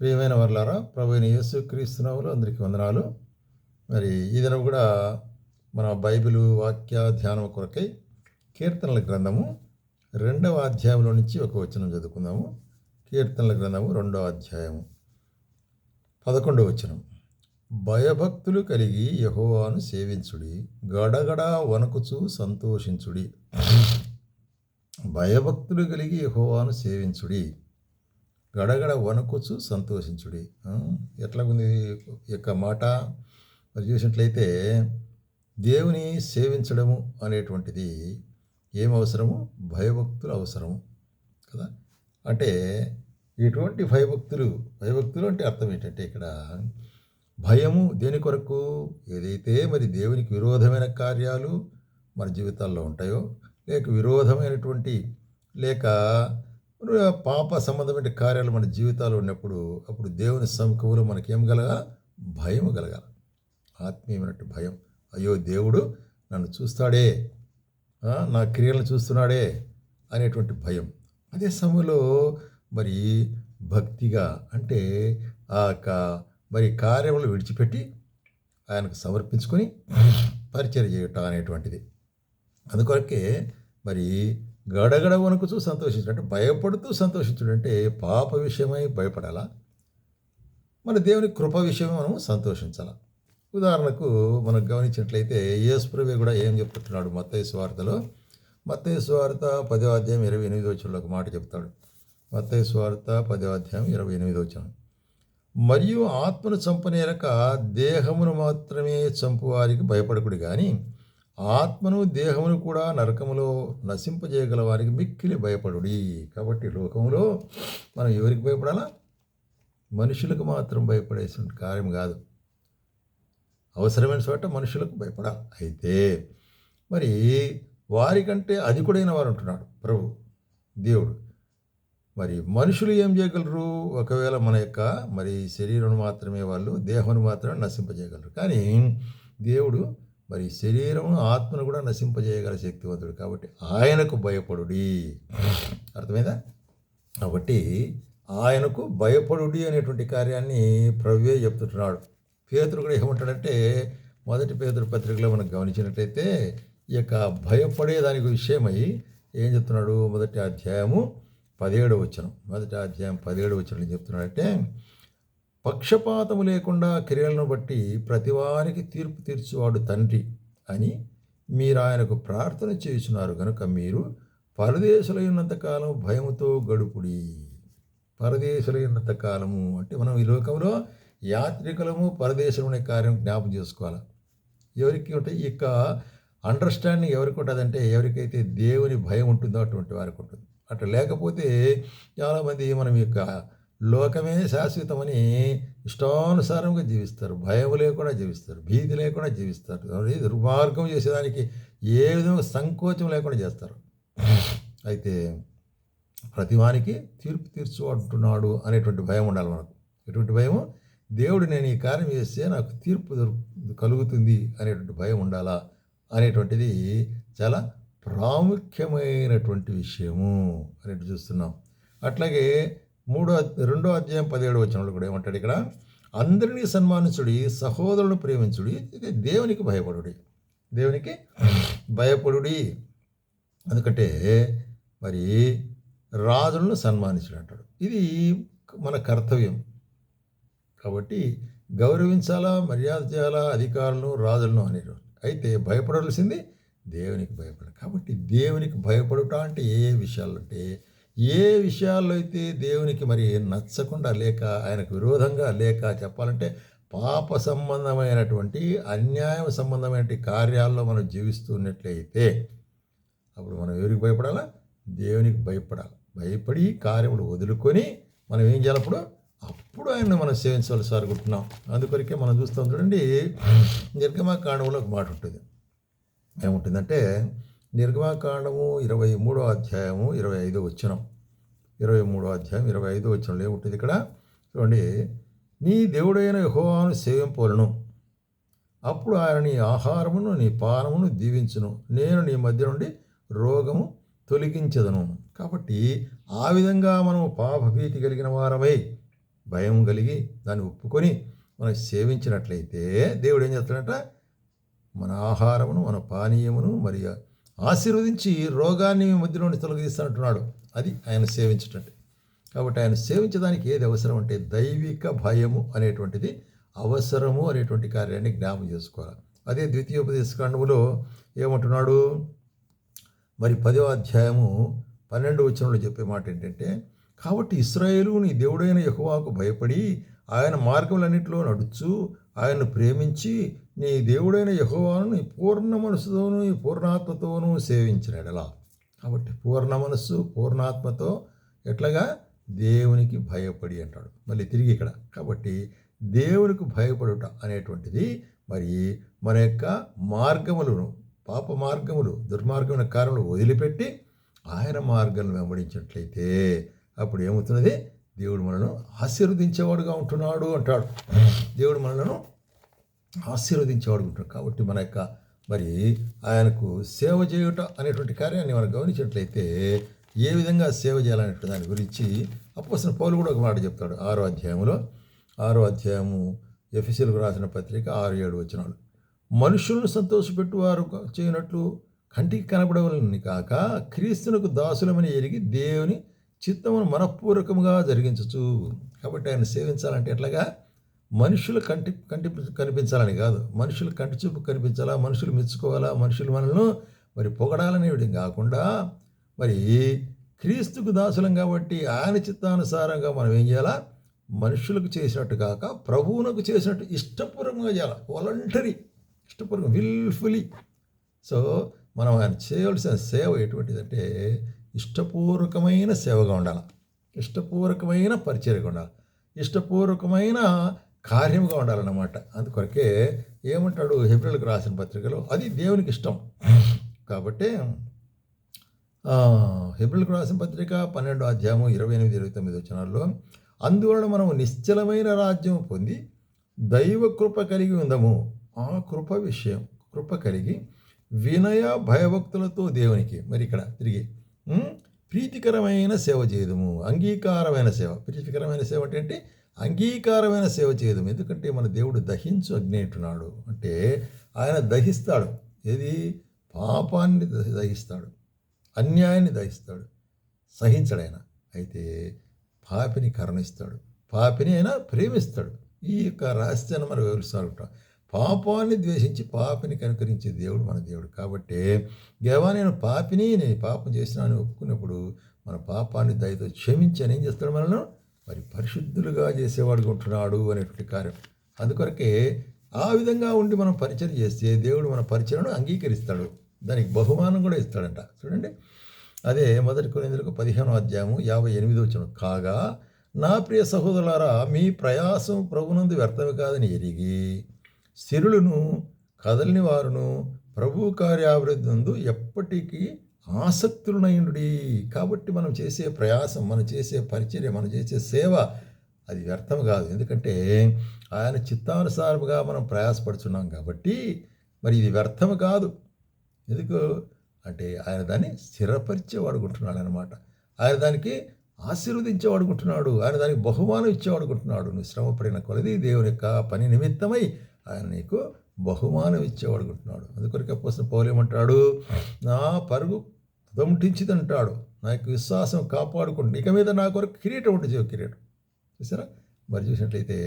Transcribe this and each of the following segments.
ప్రియమైన వర్లారా ప్రభు అయిన యేసు క్రీస్తునాములు అందరికీ వందనాలు. మరి ఈ దినం కూడా మన బైబిల్ వాక్య ధ్యానం కొరకై కీర్తనల గ్రంథము రెండవ అధ్యాయంలో నుంచి ఒక వచనం చదువుకుందాము. కీర్తనల గ్రంథము రెండవ అధ్యాయము పదకొండవ వచనం. భయభక్తులు కలిగి యహోవాను సేవించుడి గడగడ వణకుచు సంతోషించుడి. భయభక్తులు కలిగి యహోవాను సేవించుడి. గడగడ వణకుచు సంతోషించుడి. ఎట్లా ఉంది యొక్క మాట? మరి చూసినట్లయితే దేవుని సేవించడము అనేటువంటిది ఏం అవసరము? భయభక్తులు అవసరము కదా? అంటే ఇటువంటి భయభక్తులు భయభక్తులు అంటే అర్థం ఏంటంటే ఇక్కడ భయము దేని కొరకు? ఏదైతే మరి దేవునికి విరోధమైన కార్యాలు మన జీవితాల్లో ఉంటాయో లేక విరోధమైనటువంటి లేక పాప సంబంధమైన కార్యాలు మన జీవితాలు ఉన్నప్పుడు అప్పుడు దేవుని సముఖంలో మనకేం కలగాల? భయం కలగాల. ఆత్మీయమైనట్టు భయం. అయ్యో దేవుడు నన్ను చూస్తాడే నా క్రియలను చూస్తున్నాడే అనేటువంటి భయం. అదే సమయంలో మరి భక్తిగా అంటే ఆ యొక్క మరి కార్యములు విడిచిపెట్టి ఆయనకు సమర్పించుకొని పరిచయం చేయటం అనేటువంటిది. అందుకొరకే మరి గడగడ వణుకుతూ సంతోషించడం అంటే భయపడుతూ సంతోషించడం అంటే పాప విషయమై భయపడాలా? మన దేవుని కృప విషయమై మనం సంతోషించాలా? ఉదాహరణకు మనం గమనించినట్లయితే యేసుప్రవి కూడా ఏం చెప్తున్నాడు మత్తయ్య స్వార్థలో మత్తయ్య స్వార్థ పదో అధ్యాయం ఇరవై ఎనిమిది వచ్చిన ఒక మాట చెప్తాడు. మత్తయ్య స్వార్థ పదో అధ్యాయం ఇరవై ఎనిమిది వచ్చిన మరియు ఆత్మను చంపనేరక దేహమును మాత్రమే చంపువారికి భయపడకుడు కానీ ఆత్మను దేహమును కూడా నరకములో నశింపజేయగల వారికి మిక్కిలి భయపడుడి. కాబట్టి లోకములో మనం ఎవరికి భయపడాలా? మనుషులకు మాత్రం భయపడేసిన కార్యం కాదు. అవసరమైన చోట మనుషులకు భయపడాలి. అయితే మరి వారికంటే అధికుడైన వారు ఉంటున్నాడు ప్రభు దేవుడు. మరి మనుషులు ఏం చేయగలరు? ఒకవేళ మన యొక్క మరి శరీరం మాత్రమే వాళ్ళు దేహం మాత్రమే నశింపజేయగలరు. కానీ దేవుడు మరి శరీరం ఆత్మను కూడా నశింపజేయగల శక్తివంతుడు కాబట్టి ఆయనకు భయపడుడి. అర్థమైందా? కాబట్టి ఆయనకు భయపడుడి అనేటువంటి కార్యాన్ని ప్రవ్యే చెప్తున్నాడు పేదరు కూడా ఏమంటాడంటే మొదటి పేదరు పత్రికలో మనం గమనించినట్లయితే ఈ యొక్క భయపడే దానికి విషయమై ఏం చెప్తున్నాడు? మొదటి అధ్యాయము పదిహేడు వచనం. మొదటి అధ్యాయం పదిహేడు వచ్చనం ఏం చెప్తున్నాడంటే పక్షపాతము లేకుండా క్రియలను బట్టి ప్రతివారికి తీర్పు తీర్చువాడు తండ్రి అని మీరు ఆయనకు ప్రార్థన చేస్తున్నారు కనుక మీరు పరదేశులైనంత కాలం భయముతో గడుపుడి. పరదేశులైనంత కాలము అంటే మనం ఈ లోకంలో యాత్రికులము పరదేశులనే కార్యం జ్ఞాపం చేసుకోవాలి. ఎవరికి ఉంటే ఇక అండర్స్టాండింగ్ ఎవరికి ఉంటుందంటే ఎవరికైతే దేవుని భయం ఉంటుందో అటువంటి వారికి ఉంటుంది. అట్లా లేకపోతే చాలామంది మనం యొక్క లోకమే శాశ్వతమని ఇష్టానుసారంగా జీవిస్తారు. భయం లేకుండా జీవిస్తారు. భీతి లేకుండా జీవిస్తారు. దుర్మార్గం చేసేదానికి ఏ విధంగా సంకోచం లేకుండా చేస్తారు. అయితే ప్రతివానికి తీర్పు తీర్చు అంటున్నాడు అనేటువంటి భయం ఉండాలి మనకు. ఎటువంటి భయము దేవుడు నేను ఈ కార్యం చేస్తే నాకు తీర్పు కలుగుతుంది అనేటువంటి భయం ఉండాలా అనేటువంటిది చాలా ప్రాముఖ్యమైనటువంటి విషయము అనేటి చూస్తున్నాం. అట్లాగే మూడో రెండో అధ్యాయం పదిహేడు వచ్చినప్పుడు కూడా ఏమంటాడు ఇక్కడ? అందరినీ సన్మానించుడి సహోదరులను ప్రేమించుడి ఇది దేవునికి భయపడుడి. దేవునికి భయపడుడి. ఎందుకంటే మరి రాజులను సన్మానించుడు అంటాడు. ఇది మన కర్తవ్యం. కాబట్టి గౌరవించాలా మర్యాద చేయాలా అధికారులను రాజులను అనేటువంటి అయితే భయపడవలసింది దేవునికి భయపడ కాబట్టి దేవునికి భయపడుట అంటే ఏ విషయాలు అంటే ఏ విషయాల్లో అయితే దేవునికి మరి నచ్చకుండా లేక ఆయనకు విరోధంగా లేక చెప్పాలంటే పాప సంబంధమైనటువంటి అన్యాయం సంబంధమైన కార్యాల్లో మనం జీవిస్తున్నట్లయితే అప్పుడు మనం ఎవరికి భయపడాలా? దేవునికి భయపడాలి. భయపడి కార్యములు వదులుకొని మనం ఏం చేయాలి అప్పుడు? అప్పుడు ఆయన్ని మనం సేవించవలసి అనుకుంటున్నాం అందుకొరకే మనం చూస్తాం చూడండి నిర్గమాకాండంలో ఒక మాట ఉంటుంది. ఏముంటుందంటే నిర్గమాకాండము ఇరవై మూడో అధ్యాయము ఇరవై ఐదో వచ్చినం ఇరవై మూడో అధ్యాయం ఇరవై ఐదో వచ్చినంలో ఏముంటుంది ఇక్కడ? చూడండి నీ దేవుడైన యహోవాను సేవింపలను అప్పుడు ఆయన నీ ఆహారమును నీ పానమును దీవించును. నేను నీ మధ్య నుండి రోగము తొలగించదను. కాబట్టి ఆ విధంగా మనం పాపభీతి కలిగిన వారమై భయం కలిగి దాన్ని ఒప్పుకొని మనం సేవించినట్లయితే దేవుడు ఏం చేస్తాడంట? మన ఆహారమును మన పానీయమును మరియు ఆశీర్వదించి రోగాన్ని మీ మధ్య నుండి తొలగిస్తానంటున్నాడు అది ఆయన సేవించటండి. కాబట్టి ఆయన సేవించడానికి ఏది అవసరం అంటే దైవిక భయము అనేటువంటిది అవసరము అనేటువంటి కార్యాన్ని జ్ఞాపం చేసుకోవాలి. అదే ద్వితీయోపదేశ కాండములో ఏమంటున్నాడు? మరి పదో అధ్యాయము పన్నెండు వచనంలో చెప్పే మాట ఏంటంటే కాబట్టి ఇస్రాయేలు నీ దేవుడైన యహువాకు భయపడి ఆయన మార్గములన్నింటిలో నడుచు ఆయన్ను ప్రేమించి నీ దేవుడైన యహోవాను నీ పూర్ణ మనసుతోనూ నీ పూర్ణాత్మతోనూ సేవించినడలా కాబట్టి పూర్ణ మనస్సు పూర్ణాత్మతో ఎట్లాగా? దేవునికి భయపడి అంటాడు. మళ్ళీ తిరిగి ఇక్కడ. కాబట్టి దేవునికి భయపడుట అనేటువంటిది మరి మన యొక్క మార్గములను పాప మార్గములు దుర్మార్గమైన కారణములు వదిలిపెట్టి ఆయన మార్గాలను వెంబడించినట్లయితే అప్పుడు ఏమవుతున్నది? దేవుడు మనను ఆశీర్వదించేవాడుగా ఉంటున్నాడు అంటాడు. దేవుడు మనలను ఆశీర్వదించేవాడు ఉంటున్నాడు. కాబట్టి మన యొక్క మరి ఆయనకు సేవ చేయుట అనేటువంటి కార్యాన్ని మనం గమనించినట్లయితే ఏ విధంగా సేవ చేయాలనేటువంటి దాని గురించి అప్పసిన పౌలు కూడా ఒక మాట చెప్తాడు. ఆరో అధ్యాయంలో ఆరో అధ్యాయము ఎఫ్ఎస్ఎల్కు రాసిన పత్రిక ఆరు ఏడు వచ్చినాడు మనుషులను సంతోషపెట్టువారు చేయనట్లు కంటికి కనబడవలని కాక క్రీస్తునకు దాసులమని ఎరిగి దేవుని చిత్తమును మనపూర్వకముగా జరిగించచ్చు కాబట్టి ఆయన సేవించాలంటే ఎట్లాగా? మనుషులు కంటి కంటి కనిపించాలని కాదు. మనుషులు కంటి చూపు కనిపించాలా? మనుషులు మెచ్చుకోవాలా? మనుషులు మనల్ని మరి పొగడాలనే కాకుండా మరి క్రీస్తుకు దాసులం కాబట్టి ఆయన చిత్తానుసారంగా మనం ఏం చేయాలా? మనుషులకు చేసినట్టు కాక ప్రభువునకు చేసినట్టు ఇష్టపూర్వకంగా చేయాలి? వాలంటరీ ఇష్టపూర్వకం విల్ఫుల్లీ సో మనం ఆయన చేయవలసిన సేవ ఎటువంటిదంటే ఇష్టపూర్వకమైన సేవగా ఉండాలి. ఇష్టపూర్వకమైన పరిచర్యగా ఉండాలి. ఇష్టపూర్వకమైన కార్యముగా ఉండాలన్నమాట. అందుకొరకే ఏమంటాడు హెబ్రిల్కి రాసిన పత్రికలో? అది దేవునికి ఇష్టం. కాబట్టి హెబ్రిల్కి రాసిన పత్రిక పన్నెండు అధ్యాయము ఇరవై ఎనిమిది ఇరవై తొమ్మిది వచ్చినాల్లో అందువలన మనం నిశ్చలమైన రాజ్యం పొంది దైవ కృప కలిగి ఉందము. ఆ కృప విషయం కృప కలిగి వినయ భయభక్తులతో దేవునికి. మరి ఇక్కడ తిరిగి ప్రీతికరమైన సేవ చేయదము. అంగీకారమైన సేవ. ప్రీతికరమైన సేవ అంటే అంగీకారమైన సేవ చేయదు ఎందుకంటే మన దేవుడు దహించు అగ్ని అంటున్నాడు. అంటే ఆయన దహిస్తాడు. ఏది? పాపాన్ని దహిస్తాడు. అన్యాయాన్ని దహిస్తాడు. సహించడు ఆయన. అయితే పాపిని కరుణిస్తాడు. పాపిని అయినా ప్రేమిస్తాడు. ఈ యొక్క రహస్యాన్ని మనం వివరిస్తూ ఉంటాం పాపాన్ని ద్వేషించి పాపిని కనుకరించే దేవుడు మన దేవుడు. కాబట్టి దేవా నేను పాపిని నేను పాపం చేసినాను ఒప్పుకున్నప్పుడు మన పాపాన్ని దయతో క్షమించని ఏం చేస్తాడు మనల్ని? మరి పరిశుద్ధులుగా చేసేవాడు ఉంటున్నాడు అనేటువంటి కార్యం. అందుకొరకే ఆ విధంగా ఉండి మనం పరిచయం చేస్తే దేవుడు మన పరిచయను అంగీకరిస్తాడు. దానికి బహుమానం కూడా ఇస్తాడంట. చూడండి. అదే మొదటి కొరిందులకు పదిహేను అధ్యాయము యాభై ఎనిమిది వచ్చిన కాగా నా ప్రియ సహోదరులారా మీ ప్రయాసం ప్రభునందు వ్యర్థమే కాదని ఎరిగి శిరులను కదలని వారును ప్రభు కార్యాభివృద్ధి నందు ఎప్పటికీ ఆసక్తులనయుడి కాబట్టి మనం చేసే ప్రయాసం మనం చేసే పరిచర్య మనం చేసే సేవ అది వ్యర్థం కాదు. ఎందుకంటే ఆయన చిత్తానుసారముగా మనం ప్రయాసపడుచున్నాం కాబట్టి మరి ఇది వ్యర్థం కాదు. ఎందుకు అంటే ఆయన దాన్ని స్థిరపరిచేవాడుకుంటున్నాడు అనమాట ఆయన దానికి ఆశీర్వదించేవాడుకుంటున్నాడు. ఆయన దానికి బహుమానం ఇచ్చేవాడుకుంటున్నాడు. నువ్వు శ్రమపడిన కొలది దేవుని యొక్క పని నిమిత్తమై ఆయన నీకు బహుమానం ఇచ్చేవాడుకుంటున్నాడు అందుకొరకే పోసిన పౌలేమంటాడు నా పరుగు దొంటించిదంటాడు నా యొక్క విశ్వాసం కాపాడుకుంటుంది ఇక మీద నా కొరకు కిరీటం ఉంటుంది జీవ కిరీటం. చూసారా మరి చూసినట్లయితే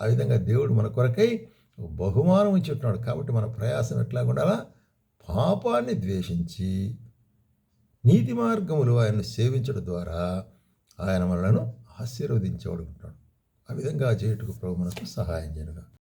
ఆ విధంగా దేవుడు మన కొరకై బహుమానం ఇచ్చి ఉంటున్నాడు. కాబట్టి మన ప్రయాసం ఎట్లా ఉండాలా? పాపాన్ని ద్వేషించి నీతి మార్గములు ఆయన్ని సేవించడం ద్వారా ఆయన మనలను ఆశీర్వదించేవాడు ఉంటాడు ఆ విధంగా చేయుటకు ప్రభు మనకు సహాయం చేయనుగా